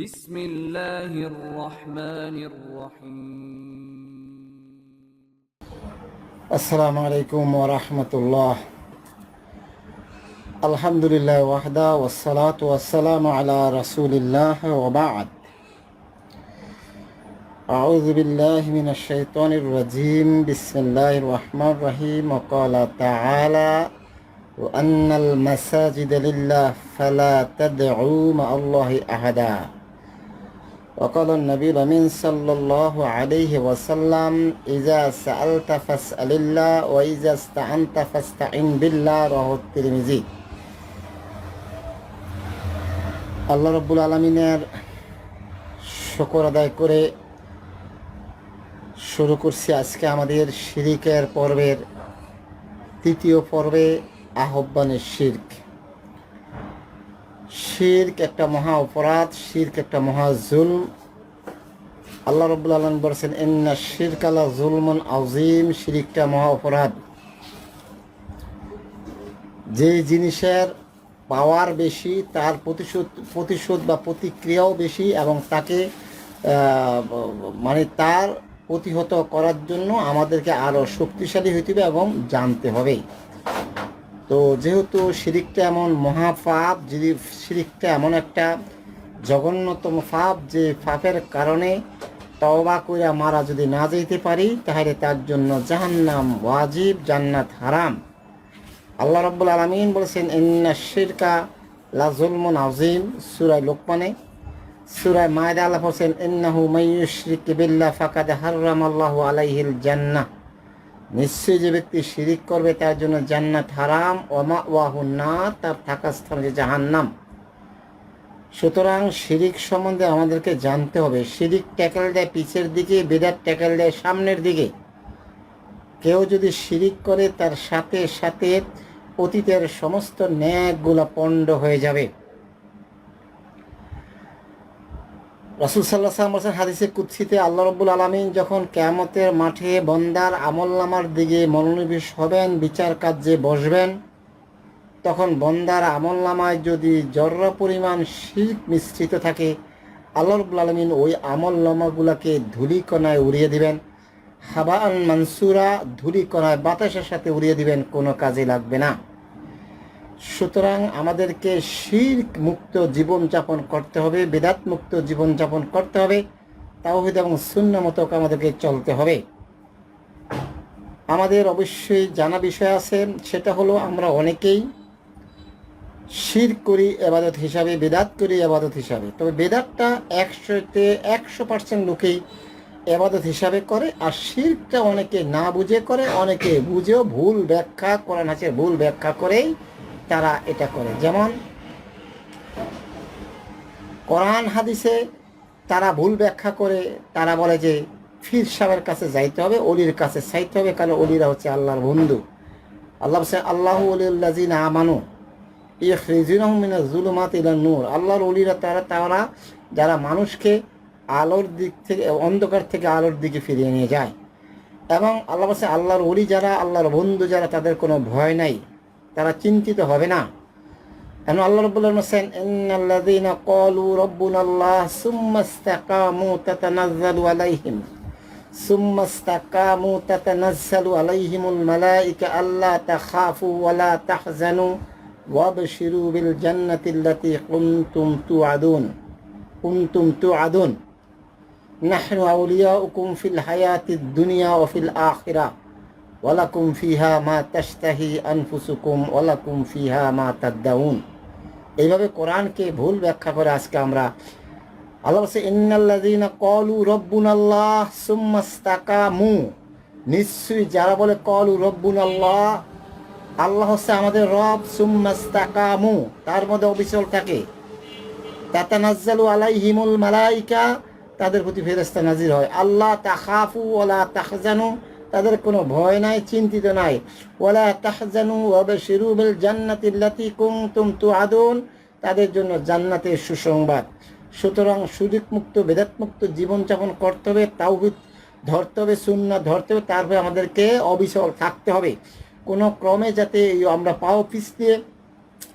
بسم الله الرحمن الرحيم. السلام عليكم ورحمة الله. الحمد لله وحده والصلاة والسلام على رسول الله وبعد. أعوذ بالله من الشيطان الرجيم. بسم الله الرحمن الرحيم. وقال تعالى وأن المساجد لله فلا تدعوا مع الله أحدا. وقال النبي الأمين صلى الله عليه وسلم إذا سألت فاسأل الله وإذا استعنت فاستعن بالله رواه الترمذي আল্লাহ রব্বুল আলমিনের শকর আদায় করে শুরু করছি আজকে আমাদের শিরিকের পর্বের তৃতীয় পর্বে আহ্বানের শির্ক শির্ক একটা মহা অপরাধ শির্ক একটা মহা জুলম আল্লাহ রব্বুল আলম বলছেন, ইন্না শির্ক আল্লাহ জুলমন আজিম শিরিকটা মহা অপরাধ। যে জিনিসের পাওয়ার বেশি, তার প্রতিশোধ প্রতিশোধ বা প্রতিক্রিয়াও বেশি এবং তাকে মানে তার প্রতিহত করার জন্য আমাদেরকে আরও শক্তিশালী হইতে হবে এবং জানতে হবে। তো যেহেতু শিরিকটা এমন মহাপাপ যদি শিরিকটা এমন একটা জঘন্যতম পাপ যে পাপের কারণে তওবা করে মারা যদি না যেতে পারি, তাহলে তার জন্য জাহান্নাম ওয়াজিব, জান্নাত হারাম। আল্লাহ রাব্বুল আলামিন বলেছেন, ইন্না শিরকা লা জুলমুন আযীম। সূরা লোকমানে। সূরা মায়দা আল্লাহ বলেছেন, ইন্নাহু মাইয়ুশরিক বিল্লাহ ফাকাদ হারামাল্লাহু আলাইহিল জান্নাহ। নিশ্চয়ই যে ব্যক্তি শিরিক করবে, তার জন্য জান্নাত হারাম। ওমা ওয়াহু না তার থাকার স্থান যে জাহান্নাম। সুতরাং শিরিক সম্বন্ধে আমাদেরকে জানতে হবে। শিরিক ট্যাকেল দেয় পিছের দিকে বেদার ট্যাকেল দেয় সামনের দিকে। কেউ যদি শিরিক করে, তার সাথে সাথে অতীতের সমস্ত ন্যাকগুলো পণ্ড হয়ে যাবে। রসুল সাল্লাহ সাল্লাম বলছেন হাদিসে কুৎসিতে আল্লাহ রব্বুল আলমিন যখন কেয়ামতের মাঠে বন্দার আমলনামার দিকে মনোনিবেশ হবেন, বিচার কার্যে বসবেন তখন বন্দার আমলনামায় যদি জর্রা পরিমাণ শির্ক মিশ্রিত থাকে, আল্লাহ রব্বুল আলমিন ওই আমলনামাগুলোকে ধূলিকণায় উড়িয়ে দিবেন। হাবান মানসুরা ধূলিকণায় বাতাসের সাথে উড়িয়ে দিবেন, কোনো কাজে লাগবে না। সুতরাং আমাদেরকে শির্ক মুক্ত জীবনযাপন করতে হবে, বেদাত মুক্ত জীবনযাপন করতে হবে, তাওহিদ এবং শূন্য মতো আমাদেরকে চলতে হবে। আমাদের অবশ্যই জানা বিষয় আছে, সেটা হলো আমরা অনেকেই শির করি, এবাদত হিসাবে, বেদাত করি, এবাদত হিসাবে। তবে বেদাতটা একশোতে একশো পার্সেন্ট লোকেই এবাদত হিসাবে করে, আর শিরটা অনেকে না বুঝে করে, অনেকে বুঝেও ভুল ব্যাখ্যা কোরআন আছে, ভুল ব্যাখ্যা করেই তারা এটা করে। যেমন, কোরআন হাদিসে তারা ভুল ব্যাখ্যা করে, তারা বলে যে ফির সাহেবের কাছে যাইতে হবে, অলির কাছে চাইতে হবে, কারণ অলিরা হচ্ছে আল্লাহর বন্ধু। আল্লাহ আল্লাহ আমানু। জুলুমাত ইলা নূর। আল্লাহর অলিরা তারা তারা যারা মানুষকে আলোর দিক থেকে, অন্ধকার থেকে আলোর দিকে ফিরিয়ে নিয়ে যায়। এবং আল্লাহ বলছে, আল্লাহর অলি যারা, আল্লাহর বন্ধু যারা, তাদের কোনো ভয় নাই। তারা চিন্তিত হবে না। কেন আল্লাহ রব্বুল্লাহ হোসেন ইন্নাল্লাযীনা ক্বালু রাব্বুনাল্লাহ সুম্মা ইসতাকামু তাতানাজ্জালু আলাইহিম। সুম্মা ইসতাকামু তাতানাজ্জালু আলাইহিমুল মালাইকা, আল্লা তাখাফু ওয়া লা তাহজানু। ওয়াবশিরু বিল জান্নাতিল্লাতী কুনতুম তুআদুন কুনতুম তুআদুন। নাহনু আউলিয়াউকুম ফিল হায়াতিদ দুনিয়া ওয়া ফিল আখিরাহ ওয়ালাকুম ফিহা মা তাশতাহি আনফুসুকুম, ওয়ালাকুম ফিহা মা এইভাবে কোরআনকে ভুল ব্যাখ্যা করে আজকে আমরা আল্লাহ বলছে, ইন্নাল্লাযীনা ক্বালু রাব্বুনাল্লাহ সুম্মা নিশ্চয়ই যারা বলে ক্বালু রাব্বুনাল্লাহ আল্লাহ হচ্ছে আমাদের রব, সুম্মা ইসতাকামু, তার মধ্যে অবিচল থাকে। তাতানাজ্জালু আলাইহিমুল মালাইকা, তাদের প্রতি ফেরেশতা নাজির হয়। আল্লাহ তাখাফু ওয়ালা তাহজানু, তাদের কোনো ভয় নাই, চিন্তিত নাই। ওয়ালা তাহজানু ওয়াবশিরু বিল জান্নাতিল্লাতী কুনতুম তুআদুন, তাদের জন্য জান্নাতের সুসংবাদ। সুতরাং সুদিক মুক্ত বেদাত মুক্ত জীবনযাপন করতে হবে, তাওহিদ ধরতে হবে সুন্নাহ ধরতে হবে, তারপরে আমাদেরকে অবিচল থাকতে হবে। কোনো ক্রমে যাতে আমরা পাও পিছ দিয়ে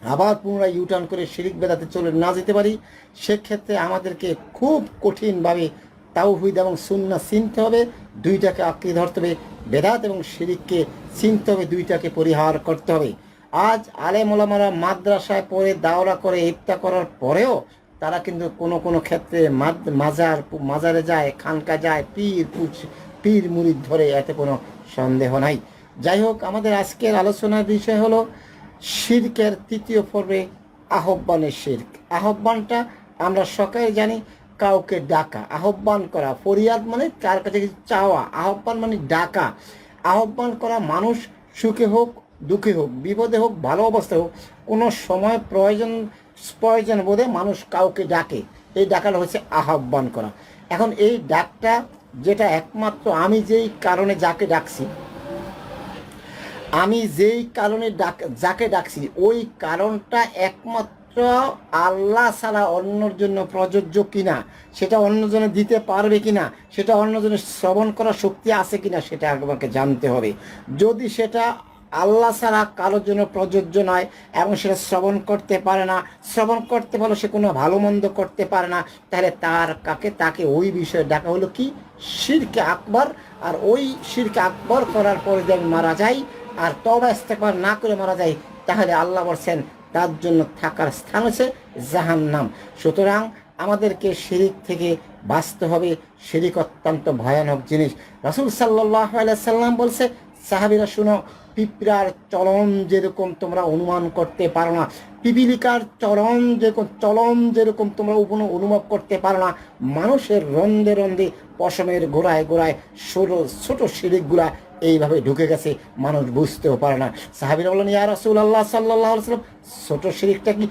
আবার পুনরায় ইউটার্ন করে শিরিক বেদাতে চলে না যেতে পারি, সেক্ষেত্রে আমাদেরকে খুব কঠিনভাবে তাওহিদ এবং সুন্না চিনতে হবে, দুইটাকে আঁকড়ে ধরতে হবে, বেদাত এবং শিরিককে চিনতে হবে, দুইটাকে পরিহার করতে হবে। আজ আলেম ওলামারা মাদ্রাসায় পড়ে, দাওরা করে, ইফতা করার পরেও তারা কিন্তু কোনো কোনো ক্ষেত্রে মাজার, মাজারে যায় খানকা যায় পীর পুছ- পীর মুরিদ ধরে, এতে কোনো সন্দেহ নাই। যাই হোক, আমাদের আজকের আলোচনার বিষয় হলো শিরকের তৃতীয় পর্বে আহ্বানের শির্ক। আহ্বানটা আমরা সকালে জানি কাউকে ডাকা। আহ্বান করা ফরিয়াদ মানে কার কাছে কিছু চাওয়া। আহ্বান মানে ডাকা। আহ্বান করা মানুষ সুখে হোক, দুঃখে হোক, বিপদে হোক, ভালো অবস্থায় হোক, কোনো সময় প্রয়োজন প্রয়োজন বোধে মানুষ কাউকে ডাকে। এই ডাকাটা হচ্ছে আহ্বান করা। এখন এই ডাকটা যেটা একমাত্র আমি যেই কারণে যাকে ডাকছি আমি যেই কারণে ডাক, যাকে ডাকছি, ওই কারণটা একমাত্র আল্লাহ ছাড়া অন্যর জন্য প্রযোজ্য কিনা, সেটা অন্যজনে দিতে পারবে কিনা, সেটা অন্যজনের শ্রবণ করার শক্তি আছে কিনা, সেটা আমাকে জানতে হবে। যদি সেটা আল্লাহ ছাড়া কারোর জন্য প্রযোজ্য নয় এবং সেটা শ্রবণ করতে পারে না, শ্রবণ করতে পারলে সে কোনো ভালো মন্দ করতে পারে না, তাহলে তার কাকে, তাকে ওই বিষয়ে ডাকা হলো কি? শিরকে আকবর। আর ওই শিরকে আকবর করার পরে আমি মারা যাই আর তবা ইস্তেকবার না করে মারা যায়, তাহলে আল্লাহ বলছেন, তার জন্য থাকার স্থান হচ্ছে জাহান নাম সুতরাং আমাদেরকে শিরিক থেকে বাঁচতে হবে। শিরিক অত্যন্ত ভয়ানক জিনিস। রাসুল সাল্লাহ সাল্লাম বলছে, সাহাবিরা শুনো পিঁপড়ার চলন যেরকম তোমরা অনুমান করতে পারো না, পিপিলিকার চলন যেরকম চলন যেরকম তোমরা কোনো অনুভব করতে পারো না, মানুষের রন্ধে রন্ধে পশমের গোড়ায় গোড়ায় ছোট ছোট শিরিকগুলা এইভাবে ঢুকে গেছে, মানুষ বুঝতেও পারে না। সাহাবিরা বললেন, ইয়া রাসুল আল্লাহ সাল্লাহ সাল্লাম ছোট শিরিকটা কি?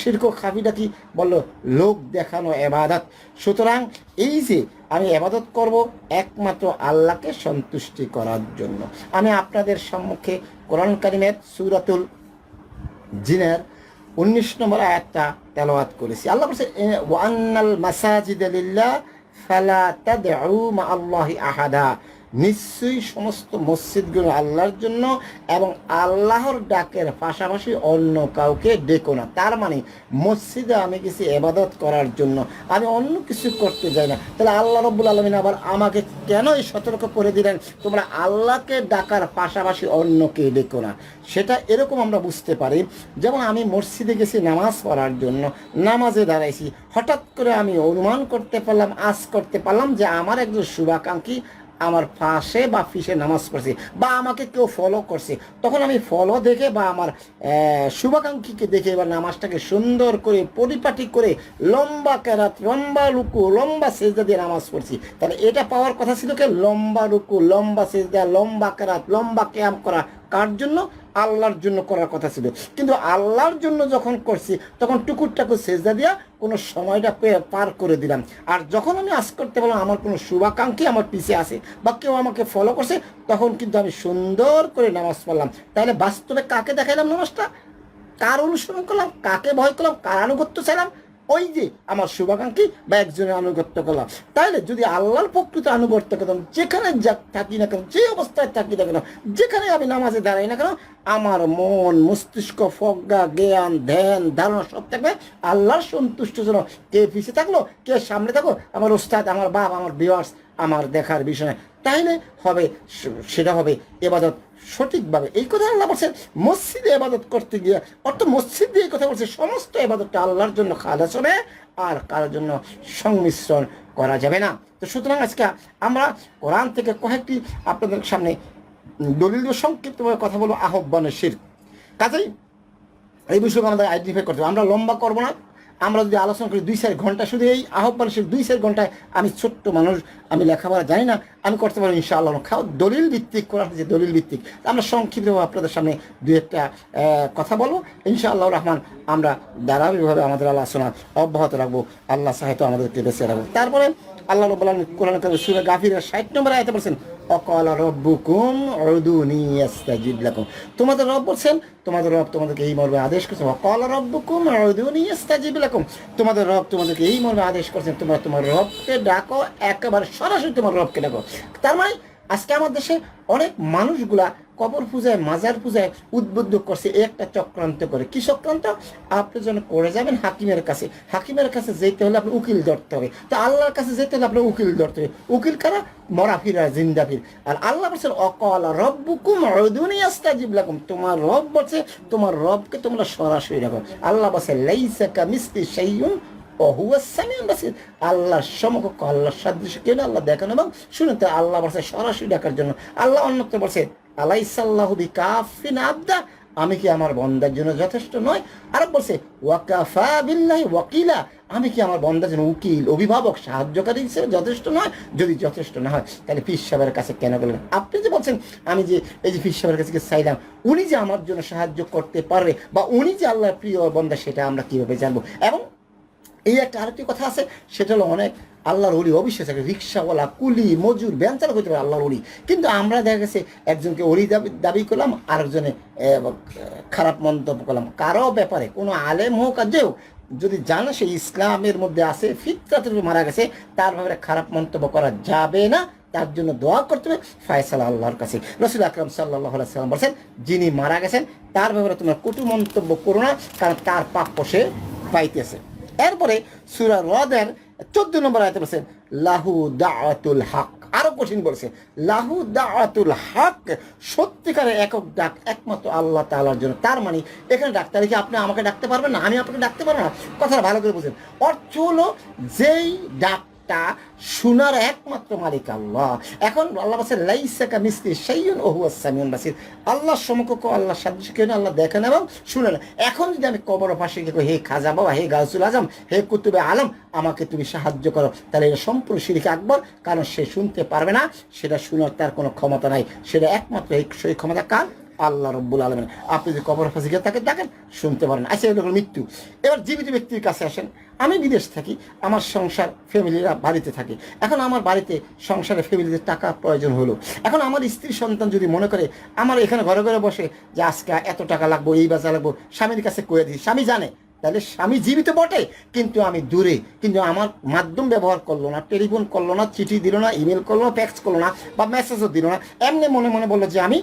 শির্ক খাবিটা কি? বলল, লোক দেখানো এবাদত। সুতরাং এই যে আমি এবাদত করব, একমাত্র আল্লাহকে সন্তুষ্টি করার জন্য। আমি আপনাদের সম্মুখে কোরআন কারিমের সুরাতুল জিনের উনিশ নম্বর আয়াতটা তেলাওয়াত করেছি। আল্লাহ বলছে ওয়ান্নাল মাসাজিদ লিল্লাহ ফালা তাদউ মা আল্লাহি আহাদা। নিশ্চয়ই সমস্ত মসজিদগুলো আল্লাহর জন্য এবং আল্লাহর ডাকের পাশাপাশি অন্য কাউকে ডেকো না। তার মানে মসজিদে আমি কিছু এবাদত করার জন্য আমি অন্য কিছু করতে যাই না। তাহলে আল্লাহ রব্বুল আলমিন আবার আমাকে কেনই সতর্ক করে দিলেন? তোমরা আল্লাহকে ডাকার পাশাপাশি অন্যকে ডেকো না। সেটা এরকম আমরা বুঝতে পারি। যেমন আমি মসজিদে গেছি নামাজ পড়ার জন্য, নামাজে দাঁড়াইছি। হঠাৎ করে আমি অনুমান করতে পারলাম আজ করতে পারলাম যে আমার একজন শুভাকাঙ্ক্ষী আমার পাশে বা ফিসে নামাজ পড়ছে বা আমাকে কেউ ফলো করছে, তখন আমি ফলো দেখে বা আমার শুভাকাঙ্ক্ষীকে দেখে বা নামাজটাকে সুন্দর করে পরিপাটি করে লম্বা ক্যারাত লম্বা লুকু লম্বা সেজদা দিয়ে নামাজ পড়ছি। তাহলে এটা পাওয়ার কথা ছিল কি? লম্বা রুকু, লম্বা সেজদা, লম্বা ক্যারাত লম্বা ক্যাম্প করা কার জন্য? আল্লাহর জন্য করার কথা ছিল। কিন্তু আল্লাহর জন্য যখন করছি, তখন টুকুর টাকুর সেজদা দিয়া কোনো সময়টা পার করে দিলাম। আর যখন আমি আজ করতে পারলাম, আমার কোনো শুভাকাঙ্ক্ষী আমার পিছে আছে বা কেউ আমাকে ফলো করছে, তখন কিন্তু আমি সুন্দর করে নামাজ পড়লাম। তাহলে বাস্তবে কাকে দেখাইলাম নামাজটা? কার অনুসরণ করলাম? কাকে ভয় করলাম? কার আনুগত্য চাইলাম? ওই যে আমার শুভাকাঙ্ক্ষী বা একজনের আনুগত্য করলাম। তাহলে যদি আল্লাহর প্রকৃত আনুগত্য করতাম যেখানে থাকি না কেন, যে অবস্থায় থাকি না কেন, যেখানে আমি নামাজে দাঁড়াই না কেন, আমার মন, মস্তিষ্ক ফজ্ঞা জ্ঞান, ধ্যান, ধারণা সব থাকবে আল্লাহর সন্তুষ্ট যেন কে পিছিয়ে থাকল, কে সামনে থাকো, আমার ওস্তাদ, আমার বাপ, আমার বিওয়ার্স আমার দেখার বিষয়। তাইলে হবে সেটা হবে এবাদত সঠিকভাবে এই কথা আল্লাহ বলছেন, মসজিদে এবাদত করতে গিয়ে অর্থ মসজিদ দিয়ে কথা বলছে, সমস্ত এবাদতটা আল্লাহর জন্য খালাস হবে, আর কারোর জন্য সংমিশ্রণ করা যাবে না। তো সুতরাং আজকে আমরা কোরআন থেকে কয়েকটি আপনাদের সামনে দলিল সংক্ষিপ্তভাবে কথা বলব আহ্বানের শির। কাজেই এই বিষয়কে আমাদের আইডেন্টিফাই করতে হবে। আমরা লম্বা করব না আমরা যদি আলোচনা করি দুই চার ঘণ্টা শুধু এই আহ্বান সে দুই চার ঘন্টায় আমি ছোট্ট মানুষ, আমি লেখাপড়া জানি না, আমি করতে পারি ইনশাআল্লাহ। খাও, দলিল ভিত্তিক করার যে দলিল ভিত্তিক। আমরা সংক্ষিপ্তভাবে আপনাদের সামনে দুই একটা কথা বলব। ইনশাআল্লাহ রহমান, আমরা ধারাবাহিকভাবে আমাদের আলোচনা অব্যাহত রাখব। আল্লাহ সাহিত্য আমাদেরকে বেঁচে রাখব তারপরে আল্লাহ আলামিন কোরআন সূরা গাফিরের 60 নম্বর আয়াতে বলেছেন অকাল রব্বুকুম ইস্তাজিব লাকুম। তোমাদের রব বলছেন, তোমাদের রব তোমাদেরকে এই মর্মে আদেশ করছেন। অকাল রব্বুকুম উদুনি ইস্তাজিব লাকুম। তোমাদের রব তোমাদেরকে এই মর্মে আদেশ করছেন, তোমরা তোমার রবকে ডাকো, একেবারে সরাসরি তোমার রবকে ডাকো। তার মানে আজকে আমার দেশে অনেক মানুষগুলা কবর পূজায়, মাজার পূজায় উদ্বুদ্ধ করছে একটা চক্রান্ত করে। কি চক্রান্ত? আপনি যখন করে যাবেন হাকিমের কাছে। হাকিমের কাছে যেতে হলে আপনি উকিল ধরতে হবে। তো আল্লাহর কাছে যেতে হলে আপনার উকিল ধরতে হবে। উকিল কারা? মরা ফিরা জিন্দা ফির। আর আল্লাহ বলছেন, অকল রব্বুকুম আস্তাজিব তোমার রব বলছে, তোমার রবকে তোমরা সরাসরি রাখো। আল্লাহ বলছে, লাইসা কামিসলি শাইউন আল্লাহর সমকক্ষ আল্লাহ সাদৃশ্য কেন আল্লাহ দেখান এবং শুনুন। তো আল্লাহ বলছে, সরাসরি ডাকার জন্য। আল্লাহ অন্যত্র বলছে আলাইসাল্লাহু বিকাফিন আবদা, আমি কি আমার বন্দার জন্য যথেষ্ট নয়? আর বলছে, ওয়াকাফা বিল্লাহি ওয়াকিলা, আমি কি আমার বন্দার জন্য উকিল, অভিভাবক, সাহায্যকারী হিসেবে যথেষ্ট নয়? যদি যথেষ্ট না হয়, তাহলে ফির সাহেবের কাছে কেন গেলেন আপনি যে বলছেন, আমি যে এই যে ফির সাহেবের কাছে চাইলাম, উনি যে আমার জন্য সাহায্য করতে পারবে, বা উনি যে আল্লাহর প্রিয় বন্দা, সেটা আমরা কীভাবে জানব? এবং এই একটা আরেকটি কথা আছে, সেটা হলো অনেক আল্লাহর অলি অবশ্যই থাকে রিক্সাওয়ালা, কুলি, মজুর ব্যান চালক হতে পারে আল্লাহর অলি কিন্তু আমরা দেখা গেছে একজনকে অলি দাবি দাবি করলাম, আরেকজনে খারাপ মন্তব্য করলাম। কারও ব্যাপারে কোনো আলেম হোক আর যে যদি জানে সে ইসলামের মধ্যে আছে, ফিতরাতের মারা গেছে, তার ব্যাপারে খারাপ মন্তব্য করা যাবে না, তার জন্য দোয়া করতে হবে ফয়সালা আল্লাহর কাছে। রসুল আকরম সাল্লাহ সাল্লাম বলছেন, যিনি মারা গেছেন, তার ব্যাপারে তোমরা কটু মন্তব্য করো না, কারণ তার প্রাপ্য সে পাইতেছে। এরপরে সুরা রদের চোদ্দ নম্বর আয়তে বলছেন লাহু দাওয়াতুল হক। আরও কঠিন বলছে, লাহু দাওয়াতুল হক সত্যিকারের একক ডাক, একমাত্র আল্লাহ তালার জন্য। তার মানে এখানে ডাক্তার কি আপনি আমাকে ডাকতে পারবেন না? আমি আপনাকে ডাকতে পারব না? কথাটা ভালো করে বলছেন অর্থ হলো যেই ডাকটা শোনার একমাত্র মালিক আল্লাহ। এখন আল্লাহ বলছে লাইসাকা মিস্ত্রি সাইয়ুন ওহু সামিউন বাসির। আল্লাহ সমকক্ষ আল্লাহ সাদৃশ্য আল্লাহ দেখেন এবং শুনেন এখন যদি আমি কবর পাশে কই, হে খাজা বাবা হে গাউসুল আজম হে কুতুবে আলম আমাকে তুমি সাহায্য করো। তাহলে এটা সম্পূর্ণ শিরিক আকবর কারণ সে শুনতে পারবে না সেটা শোনার তার কোনো ক্ষমতা নাই। সেটা একমাত্র সেই ক্ষমতা কার? আল্লাহ রব্বুল আলমেন। আপনি যদি কবর ফাঁসি গিয়ে তাকে ডাকেন শুনতে পারেন। আচ্ছা এটা মৃত্যু। এবার জীবিত ব্যক্তির কাছে আসেন। আমি বিদেশ থাকি, আমার সংসার ফ্যামিলিরা বাড়িতে থাকে। এখন আমার বাড়িতে সংসারে ফ্যামিলিতে টাকা প্রয়োজন হলো। এখন আমার স্ত্রী সন্তান যদি মনে করে, আমার এখানে ঘরে ঘরে বসে, যে আজকে এত টাকা লাগবো, এই বাজার লাগবো, স্বামীর কাছে কয়ে দিই, স্বামী জানে, তাহলে স্বামী জীবিত বটে, কিন্তু আমি দূরে। কিন্তু আমার মাধ্যম ব্যবহার করল না, টেলিফোন করল না, চিঠি দিল না, ইমেল করল না, ফ্যাক্স করল না, বা মেসেজও দিল না। এমনি মনে মনে বলল যে আমি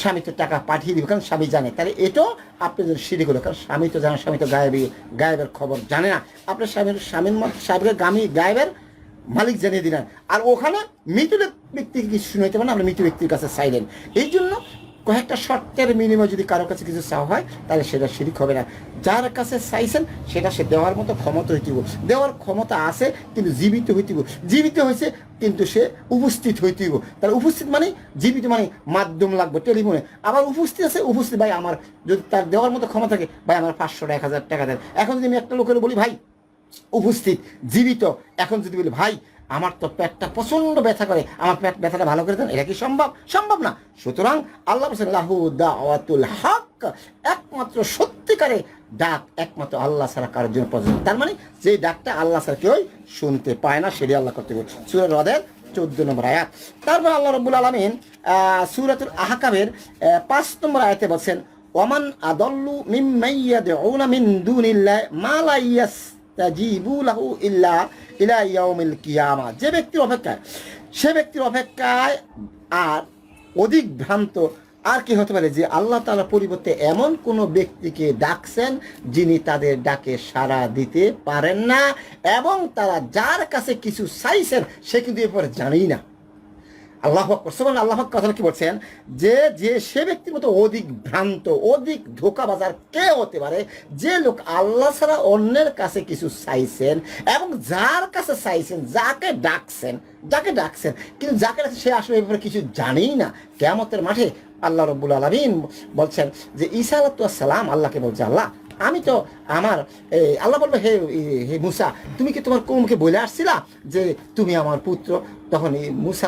স্বামী তো টাকা পাঠিয়ে দিবে, কারণ স্বামী জানে। তাহলে এটাও আপনি যদি সিঁড়ি করে, কারণ স্বামী তো জানে, স্বামী তো গায়েবি, গায়েবের খবর জানে না। আপনার স্বামীর স্বামীর সাহেবের গামী, গায়েবের মালিক জানিয়ে দিলেন। আর ওখানে মৃত ব্যক্তিকে কিছু শুনে হতে পারেন আপনি মৃত ব্যক্তির কাছে চাইলেন এই জন্য কয়েকটা শর্তের মিনিমাম যদি কারও কাছে কিছু চাওয়া হয়, তাহলে সেটা শিরিক হবে না। যার কাছে চাইছেন, সেটা সে দেওয়ার মতো ক্ষমতা হইতিব দেওয়ার ক্ষমতা আছে, কিন্তু জীবিত হইতিব জীবিত হয়েছে, কিন্তু সে উপস্থিত হইতিব তার উপস্থিত মানে জীবিত মানে মাধ্যম লাগবে, টেলিফোনে। আবার উপস্থিত আছে, উপস্থিত ভাই আমার, যদি তার দেওয়ার মতো ক্ষমতা থাকে, ভাই আমার পাঁচশো এক হাজার টাকা দেন। এখন যদি আমি একটা লোকের বলি, ভাই, উপস্থিত, জীবিত। এখন যদি বলি, ভাই আমার তো পেটটা প্রচণ্ড ব্যথা করে। আমার পেট ব্যথাটা ভালো করে দেন এটা কি সম্ভব? সম্ভব না। সুতরাং আল্লাহ হক একমাত্র সত্যিকারে ডাক একমাত্র আল্লাহ ছাড়া কারোর জন্য প্রযোজ্য। তার মানে যে ডাকটা আল্লাহ ছাড়া কেউ শুনতে পায় না সেটি আল্লাহ করতে পারে সুরের হ্রদের চোদ্দ নম্বর আয়াত। তারপর আল্লাহ রব্বুল আলমিন সুরাতুল আহকাবের আহ, পাঁচ নম্বর আয়াতে বলছেন ওমান আদল্লু মিম্মাইয়া দেউনা মিন দুনিল্লাহ মা ইল্লা ইলা ইয়াউমিল কিয়ামা। যে ব্যক্তির অপেক্ষায়, সে ব্যক্তির অপেক্ষায় আর অধিক ভ্রান্ত আর কি হতে পারে যে আল্লাহ তালা পরিবর্তে এমন কোনো ব্যক্তিকে ডাকছেন যিনি তাদের ডাকে সাড়া দিতে পারেন না এবং তারা যার কাছে কিছু চাইছেন, সে কিন্তু এরপরে জানেই না। আল্লাহ সোমান আল্লাহ কথা কি বলছেন? যে যে সে ব্যক্তির মতো অধিক ভ্রান্ত, অধিক ধোকাবাজার কে হতে পারে? যে লোক আল্লাহ ছাড়া অন্যের কাছে কিছু চাইছেন এবং যার কাছে চাইছেন, যাকে ডাকছেন যাকে ডাকছেন, কিন্তু যাকে সে আসলে ব্যাপারে কিছু জানেই না। কেমতের মাঠে আল্লাহ রব্বুল আলমিন বলছেন যে, ঈসা সালাম আল্লাহকে বলছে, আল্লাহ আমি তো আমার আল্লাহ বলবে হে হে মুসা, তুমি কি তোমার কৌমকে বলে আসছিলা যে তুমি আমার পুত্র? তখন এই মুসা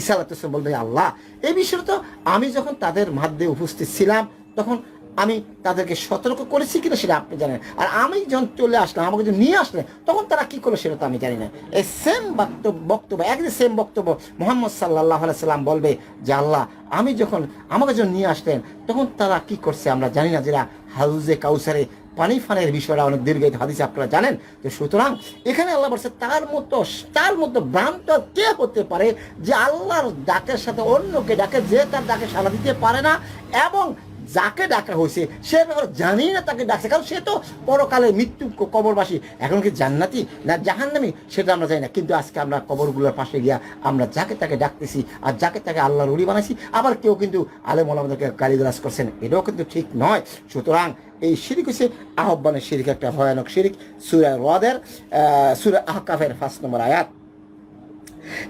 ঈসা বলবে আল্লাহ, এই বিষয়ে তো আমি যখন তাদের মাধ্যমে উপস্থিত ছিলাম, তখন আমি তাদেরকে সতর্ক করেছি কিনা সেটা আপনি জানেন। আর আমি যখন চলে আসলাম, আমাকে যখন নিয়ে আসলেন তখন তারা কি করল সেটা তো আমি জানি না। এই সেম বক্তব্য বক্তব্য একদিন সেম বক্তব্য মোহাম্মদ সাল্লাহ সাল্লাম বলবে যে, আল্লাহ, আমি যখন আমাকে যখন নিয়ে আসলেন, তখন তারা কি করছে আমরা জানি না, যারা হাউজে কাউসারে পানি ফানের বিষয়টা অনেক দীর্ঘায়িত হাদিসে আপনারা জানেন তো সুতরাং এখানে আল্লাহ বলছে, তার মতো তার মতো ভ্রান্ত কে হতে পারে যে আল্লাহর ডাকের সাথে অন্যকে ডাকে, যে তার ডাকে সাড়া দিতে পারে না, এবং যাকে ডাকা হয়েছে, সে জানি না তাকে ডাকছে, কারণ সে তো পরকালে মৃত্যু কবরবাসী। এখন কি জান্নাতি না জাহান্নামি? সেটা আমরা জানি না। কিন্তু আজকে আমরা কবরগুলোর পাশে গিয়া আমরা যাকে তাকে ডাকতেছি আর যাকে তাকে আল্লাহর উড়ি বানাইছি, আবার কেউ কিন্তু আলেম আমাদেরকে গালিগালাজ করছেন, এটাও কিন্তু ঠিক নয়। সুতরাং এই শিরিক হচ্ছে আহ্বানের শিরিক, একটা ভয়ানক শিরিক। সুরা রদের সুরা আহকাফের ফার্স্ট নম্বর আয়াত।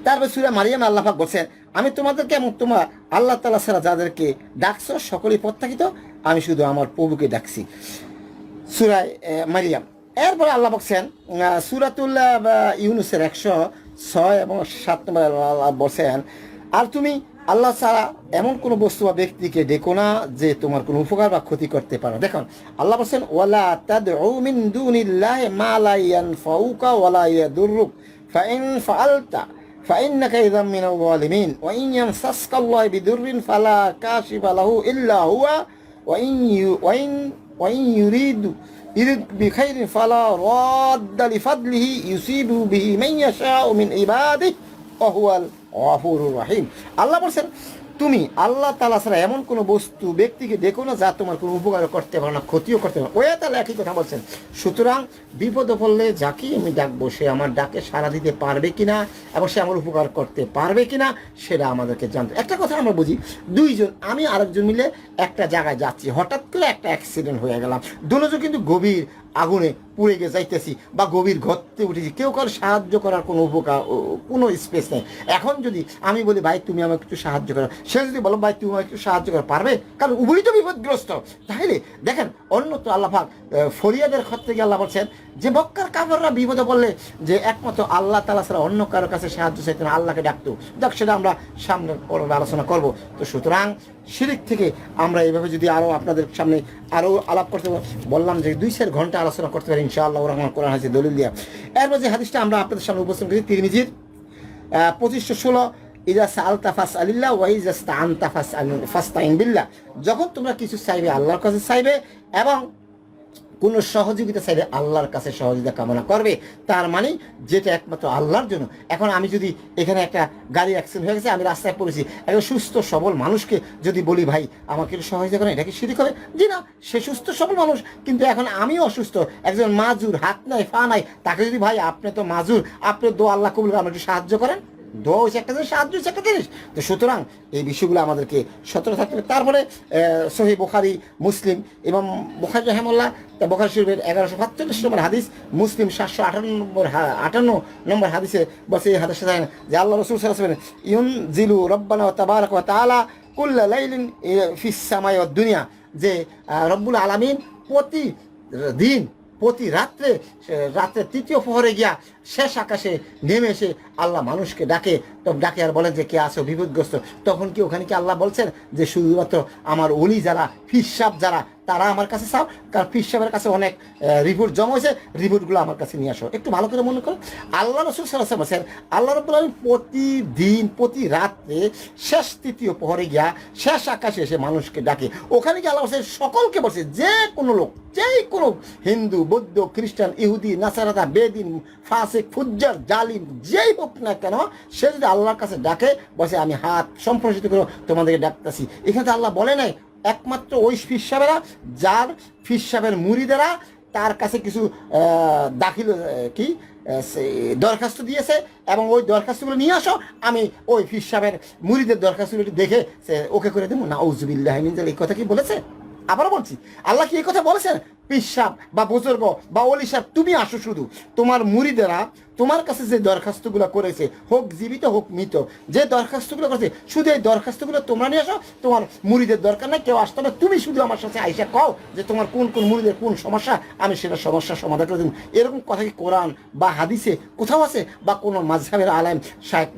তারপর সুরা মারিয়াম আল্লাহ বলছেন আমি তোমাদেরকে এবং তোমার আল্লাহ তালা ছাড়া যাদেরকে ডাকছো, সকলেই প্রত্যাখিত। আমি শুধু আমার প্রভুকে ডাকছি। সুরায় মারিয়াম। এরপরে আল্লাহ বলছেন সুরাতুল্লাহ ইউনুসের একশো ছয় এবং সাত নম্বর আল্লাহ বলছেন, আর তুমি আল্লাহ ছাড়া এমন কোনো বস্তু বা ব্যক্তিকে ডেকো না যে তোমার কোনো উপকার বা ক্ষতি করতে পারো। দেখুন, আল্লাহ বলছেন, ওয়ালা তাদউ মিন দুনিল্লাহি মা লা ইয়ানফাউকা ওয়ালা ইয়াদুররুক ফাইন ফাআলতা فإنك إذا من الظالمين وإن يمسسك الله بضر فلا كاشف له إلا هو وإن ي- وإن وإن يريد يريد بخير فلا راد لفضله يصيب به من يشاء من عباده وهو الغفور الرحيم الله বলছেন তুমি আল্লাহ তালা ছাড়া এমন কোনো বস্তু ব্যক্তিকে দেখো না যা তোমার কোনো উপকার করতে পারো না, ক্ষতিও করতে পারো ওয়া তাহলে একই কথা বলছেন, সুতরাং বিপদে পড়লে যাকেই আমি ডাকবো, সে আমার ডাকে সাড়া দিতে পারবে কিনা এবং সে আমার উপকার করতে পারবে কিনা, সেটা আমাদেরকে জানতে। একটা কথা আমরা বুঝি, দুইজন, আমি আরেকজন মিলে একটা জায়গায় যাচ্ছি, হঠাৎ করে একটা অ্যাক্সিডেন্ট হয়ে গেলাম। দুজন কিন্তু গভীর আগুনে পুড়ে গে যাইতেছি বা গভীর ঘরতে উঠেছি, কেউ কারও সাহায্য করার কোনো উপকার কোনো স্পেস নেই। এখন যদি আমি বলি, ভাই, তুমি আমাকে একটু সাহায্য করো। সে যদি বলো, ভাই, তুমি আমাকে একটু সাহায্য করো, পারবে? কারণ উভয় তো বিপদগ্রস্ত। তাহলে দেখেন অন্য তো আল্লাহাক ফরিয়াদের ক্ষেত্রে গিয়ে আল্লাহ বলছেন যে মক্কার কাপড়রা বিপদে পড়লে যে একমাত্র আল্লাহ তালা ছাড়া অন্য কারও কাছে সাহায্য চাইতো না, আল্লাহকে ডাকতো। দেখ সেটা আমরা সামনে আলোচনা করব। তো সুতরাং শিরিক থেকে আমরা এইভাবে যদি আরও আপনাদের সামনে আরও আলাপ করতে বললাম যে দুই চার ঘণ্টা আলোচনা করতে পারি, ইনশাআল্লাহ রহমান কোরআন হাজি দলিল দিয়া। এরপর যে হাদিসটা আমরা আপনাদের সামনে উপস্থিত করি, তিরমিজির পঁচিশশো ষোলো ইজা সালতা ফাস আলিল্লাহ ওয়াইজা আন্তা ফাস ফাস্তাইন বিল্লাহ। যখন তোমরা কিছু চাইবে, আল্লাহর কাছে চাইবে এবং কোনো সহযোগিতা চাইলে আল্লাহর কাছে সহযোগিতা কামনা করবে। তার মানে যেটা একমাত্র আল্লাহর জন্য। এখন আমি যদি এখানে একটা গাড়ি অ্যাক্সিডেন্ট হয়ে গেছে আমি রাস্তায় পড়েছি একজন সুস্থ সবল মানুষকে যদি বলি ভাই আমাকে একটু সহযোগিতা করেন এটা কি শিরিক হবে জি না সে সুস্থ সবল মানুষ। কিন্তু এখন আমিও অসুস্থ। একজন মাজুর হাত নাই পা নাই তাকে যদি ভাই আপনি তো মাজুর আপনি দো আল্লাহ কবুল করে, আমাকে একটু সাহায্য করেন। দোয়া হচ্ছে একটা জিনিস, সাহায্য হচ্ছে একটা জিনিস। তো সুতরাং এই বিষয়গুলো আমাদেরকে সতর্ক থাকতে হবে। তারপরে সহি বোখারি, মুসলিম এবং বোখারি রহমল্লাহ তা বোখারি শরীফের এগারোশো সাতচল্লিশ নম্বর হাদিস, মুসলিম সাতশো আটান্ন নম্বর আটান্ন নম্বর হাদিসে বসে এই হাদিসে যে আল্লাহ রসুল সাল্লাহ ইউন জিলু রব্বানা তাবারক ও তাআলা কুল্লা লাইলিন ফিস সামাই দুনিয়া। যে রব্বুল আলামিন প্রতি দিন প্রতি রাত্রে রাত্রে তৃতীয় প্রহরে গিয়া শেষ আকাশে নেমে এসে আল্লাহ মানুষকে ডাকে। তো ডাকে আর বলেন যে, কে আসো বিপদগ্রস্ত তখন কি ওখানে কি আল্লাহ বলছেন যে, শুধুমাত্র আমার অলি যারা ফিসাব যারা, তারা আমার কাছে চাও? কারণ ফিসাবের কাছে অনেক রিপোর্ট জমা হয়েছে, রিপোর্টগুলো আমার কাছে নিয়ে আসো। একটু ভালো করে মনে করো। আল্লাহ রসুল সাল্লাহ বলছেন, আল্লাহ রব্বুল আলমী প্রতিদিন, প্রতি রাত্রে শেষ তৃতীয় প্রহরে গিয়া শেষ আকাশে এসে মানুষকে ডাকে। ওখানে গিয়ে আল্লাহ সকলকে বলছে, যে কোনো লোক যে কোনো হিন্দু, বৌদ্ধ, খ্রিস্টান, ইহুদি নাসারাদা বেদিন ফাসেক ফুজ্জার, জালিম, যেই হোক না কেন, সে যদি আল্লাহর কাছে ডাকে, বসে আমি হাত সম্প্রসারিত করে তোমাদেরকে ডাকতেছি। এখানে আল্লাহ বলে নাই, একমাত্র ওই ফিসাবেরা যার ফিসাবের মুড়িদেরা তার কাছে কিছু দাখিল কি দরখাস্ত দিয়েছে, এবং ওই দরখাস্তগুলো নিয়ে আসো, আমি ওই ফিসাবের মুড়িদের দরখাস্তগুলো দেখে, সে ওকে করে দেবো। না উজুবিল্লাহ এই কথা কি বলেছে? আবারও বলছি, আল্লাহ কি এই কথা বলেছেন? পিসাব বা বুজুর্গ বা অলি সাহেব, তুমি আসো শুধু। তোমার মুড়িদেরা তোমার কাছে যে দরখাস্তগুলো করেছে, হোক জীবিত, হোক মৃত, যে দরখাস্তগুলো করেছে, শুধু এই দরখাস্তগুলো তোমরা নিয়ে আসো, তোমার মুড়িদের দরকার নাই, কেউ আসতে হবে তুমি শুধু আমার সাথে আইসা কও যে তোমার কোন কোন মুড়িদের কোন সমস্যা, আমি সেটা সমস্যার সমাধান করে দেবো। এরকম কথা কি কোরআন বা হাদিসে কোথাও আছে? বা কোনো মাঝহাবের আলেম শাহেখ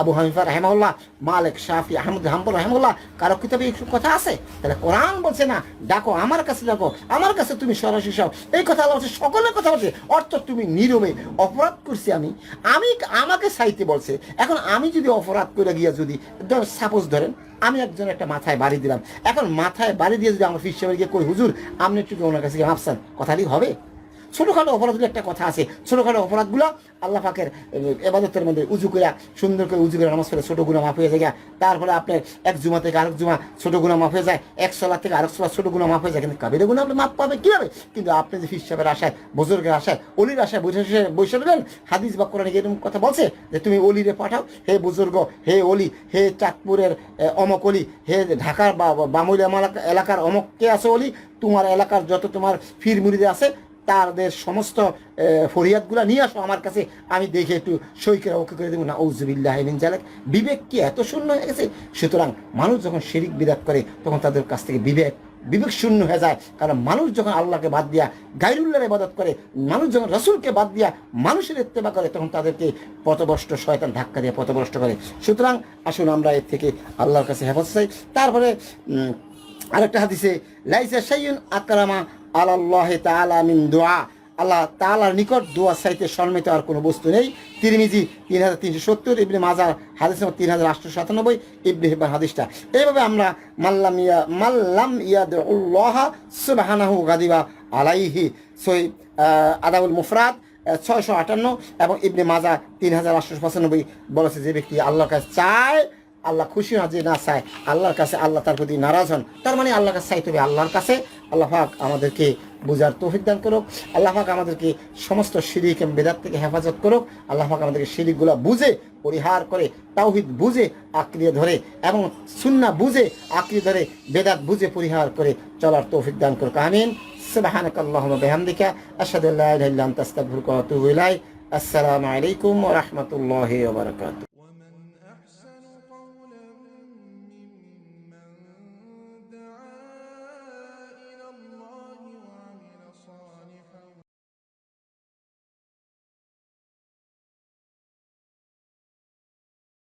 আবু হানিফা রহমাউল্লাহ মালেক শাফি আহমদ হাম্বুল রহমাউল্লাহ কারও কিতাবে এই কথা আছে? তাহলে কোরআন বলছে না, ডাকো আমার কাছে ডাকো আমার কাছে তুমি সরাসরি সব এই কথা আল্লাহ বলছে, সকলের কথা বলছে। অর্থ তুমি নীরবে অপরাধ করছি আমি। আমি আমাকে সাইতে বলছে। এখন আমি যদি অপরাধ করে গিয়া যদি সাপোজ ধরেন, আমি একজন একটা মাথায় বাড়ি দিলাম। এখন মাথায় বাড়ি দিয়ে যদি আমার ফিস গিয়ে কই, হুজুর, আপনি একটু ওনার কাছে মাপসান? কথাটি হবে? ছোটোখাটো অপরাধগুলো একটা কথা আছে। ছোটোখাটো অপরাধগুলো আল্লাহ পাকের এবাদতের মধ্যে উজু করে সুন্দর করে উজু করে নামাজ পড়ে ছোটো গুণা মাফ হয়ে যায় তারপরে আপনার এক জুমা থেকে আরেক জুমা ছোটো গুণা মাফ হয়ে যায়, এক সলা থেকে আরেক সলা ছোটো গুণা মাফ হয়ে যায়। কিন্তু কাবিরে গুণা আপনি মাফ পাবে কীভাবে? কিন্তু আপনি যে হিসাবের আশায়, বুজুর্গের আশায়, অলির আশায় বসে বসে নেবেন হাদিস বা কোরআনে এরকম কথা বলছে যে তুমি অলিরে পাঠাও, হে বুজুর্গ, হে অলি, হে চাঁদপুরের অমক অলি, হে ঢাকার বা বা বামুল এলাকার অমক কে আছে অলি? তোমার এলাকার যত তোমার ফির মুড়িদে আছে তাদের সমস্ত ফরিয়াদগুলো নিয়ে আসো আমার কাছে। আমি দেখে একটু সই করে ওকে করে দেবো। না ওজুবিল্লাহ মিন জালেক বিবেক কি এত শূন্য হয়ে গেছে? সুতরাং মানুষ যখন শিরিক বিরাট করে, তখন তাদের কাছ থেকে বিবেক বিবেক শূন্য হয়ে যায়। কারণ মানুষ যখন আল্লাহকে বাদ দিয়া গাইরুল্লাহর ইবাদত করে, মানুষ যখন রসুলকে বাদ দিয়া মানুষের ইত্তেবা করে, তখন তাদেরকে পথভ্রষ্ট শয়তান ধাক্কা দিয়ে পথভ্রষ্ট করে। সুতরাং আসুন আমরা এর থেকে আল্লাহর কাছে হেফাজত চাই তারপরে আরেকটা হাদিসে, লাইসা সাইয়ুন আকরামা আলাল্লাহ তাআলা মিন দোয়া আল্লাহ তাআলার নিকট দোয়া চাইতে সম্মিত আর কোনো বস্তু নেই। তিরমিজি তিন হাজার তিনশো সত্তর, ইবনে মাজার হাদিস তিন হাজার আটশো সাতানব্বই, ইবনে হিব্বান হাদিসটা। এইভাবে আমরা মাল্লাম ইয়া মাল্লাম ইয়াদ উল্লাহ সুবহানাহু গাদিবা আলাইহি। সই আদাবুল মুফরাদ ছয়শো আটান্ন এবং ইবনে মাজা তিন হাজার আটশো পঁচানব্বই বলেছে যে ব্যক্তি আল্লাহর কাছে চায় আল্লাহ খুশি হয় যে না চায়, আল্লাহর কাছে আল্লাহ তার প্রতি নারাজ হন, তার মানে আল্লাহ কাছে চাইতে হবে আল্লাহর কাছে। আল্লাহ হাক আমাদেরকে বুঝার তৌফিক দান করুক। আল্লাহ হাক আমাদেরকে সমস্ত শিরিক এবং বেদাত থেকে হেফাজত করুক। আল্লাহ হাক আমাদেরকে শিরিকগুলো বুঝে, পরিহার করে, তাওহিদ বুঝে আঁকড়িয়ে ধরে এবং সুন্না বুঝে আঁকড়িয়ে ধরে, বেদাত বুঝে, পরিহার করে চলার তৌফিক দান করুক। আমিন। সুবাহানক আল্লাহ বেহামদিকা আসাদুল্লাহ আসসালামু আলাইকুম ওরহমতুল্লাহ